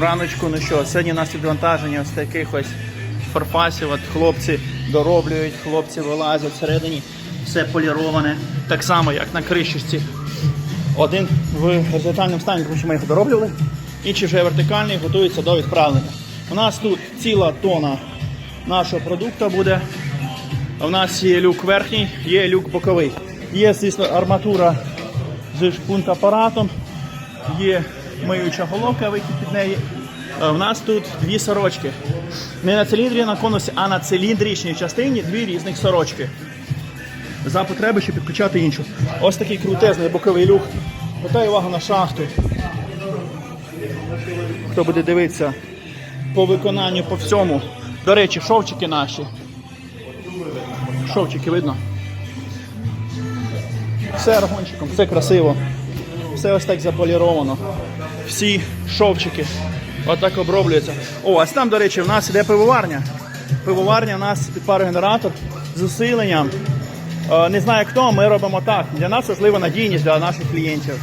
Раночку, ну що, сьогодні у нас відвантаження ось таких ось фарфасів. От хлопці дороблюють, хлопці вилазять всередині, все поліроване. Так само, як на кришечці. Один в горизонтальному стані, тому що ми його дороблювали, інший вже вертикальний, готується до відправлення. У нас тут ціла тона нашого продукту буде. У нас є люк верхній, є люк боковий. Є, звісно, арматура з шпунт-апаратом, є миюча головка, вихід під неї. Е, У нас тут дві сорочки. Не на циліндрі на конусі, а на циліндричній частині дві різних сорочки. За потреби, щоб підключати іншу. Ось такий крутезний боковий люк. Звертаю увагу на шахту. Хто буде дивитися по виконанню по всьому. До речі, шовчики наші. Шовчики видно. Все аргончиком, все красиво. Все ось так заполіровано. Всі шовчики отак оброблюються. О, ось там, до речі, в нас іде пивоварня. Пивоварня у нас під парогенератор з усиленням. Е, Не знаю хто, ми робимо так. Для нас важлива надійність для наших клієнтів.